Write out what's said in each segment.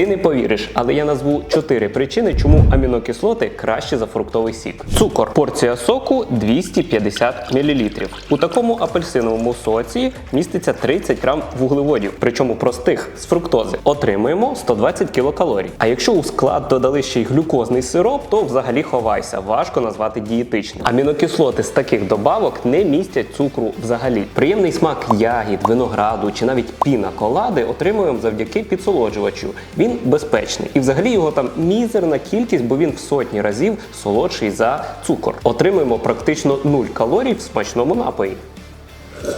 Ти не повіриш, але я назву 4 причини, чому амінокислоти краще за фруктовий сік. Цукор. Порція соку 250 мл. У такому апельсиновому соці міститься 30 грам вуглеводів, причому простих з фруктози. Отримуємо 120 кілокалорій. А якщо у склад додали ще й глюкозний сироп, то взагалі ховайся, важко назвати дієтичним. Амінокислоти з таких добавок не містять цукру взагалі. Приємний смак ягід, винограду чи навіть піна колади отримуємо завдяки підсолоджувачу. Він безпечний і взагалі його там мізерна кількість, бо він в сотні разів солодший за цукор. Отримуємо практично 0 калорій в смачному напої.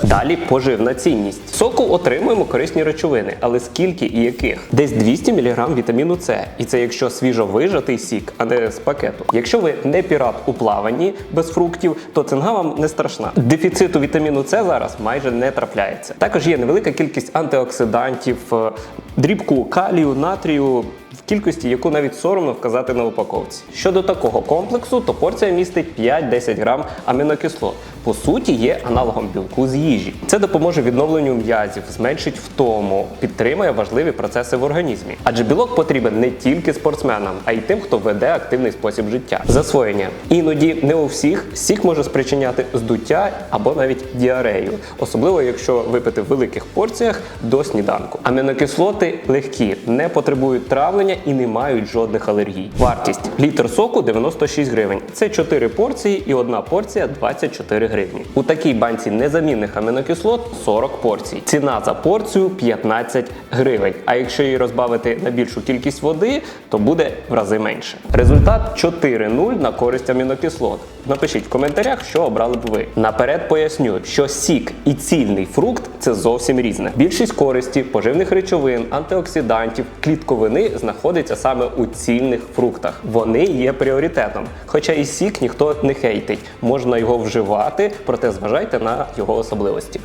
Далі поживна цінність. Соку отримуємо корисні речовини, але скільки і яких? Десь 200 мг вітаміну С. І це якщо свіжо вижатий сік, а не з пакету. Якщо ви не пірат у плаванні без фруктів, то цинга вам не страшна. Дефіциту вітаміну С зараз майже не трапляється. Також є невелика кількість антиоксидантів, е, дрібку калію, натрію. В кількості, яку навіть соромно вказати на упаковці. Щодо такого комплексу, то порція містить 5-10 грам амінокислот. По суті, є аналогом білку з їжі. Це допоможе відновленню м'язів, зменшить втому, підтримує важливі процеси в організмі. Адже білок потрібен не тільки спортсменам, а й тим, хто веде активний спосіб життя. Засвоєння. Іноді не у всіх сік може спричиняти здуття або навіть діарею, особливо якщо випити в великих порціях до сніданку. Амінокислоти легкі, не потребують травлення і не мають жодних алергій. Вартість літр соку 96 гривень. Це 4 порції і одна порція 24 гривні. У такій банці незамінних амінокислот 40 порцій. Ціна за порцію 15 гривень. А якщо її розбавити на більшу кількість води, то буде в рази менше. Результат 4-0 на користь амінокислот. Напишіть в коментарях, що обрали б ви. Наперед поясню, що сік і цільний фрукт це зовсім різне. Більшість користі, поживних речовин, антиоксидантів, клітковини знаходиться саме у цільних фруктах. Вони є пріоритетом. Хоча і сік ніхто не хейтить, можна його вживати, проте зважайте на його особливості.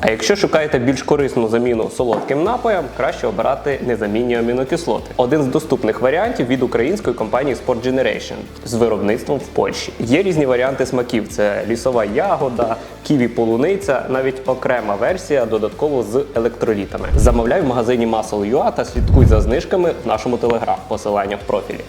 А якщо шукаєте більш корисну заміну солодким напоям, краще обирати незамінні амінокислоти. Один з доступних варіантів від української компанії Sport Generation з виробництвом в Польщі. Є різні варіанти смаків: це лісова ягода, ківі полуниця, навіть окрема версія додатково з електролітами. Замовляй в магазині Muscle.ua та слідкуй за знижками в нашому телеграм. Посилання в профілі.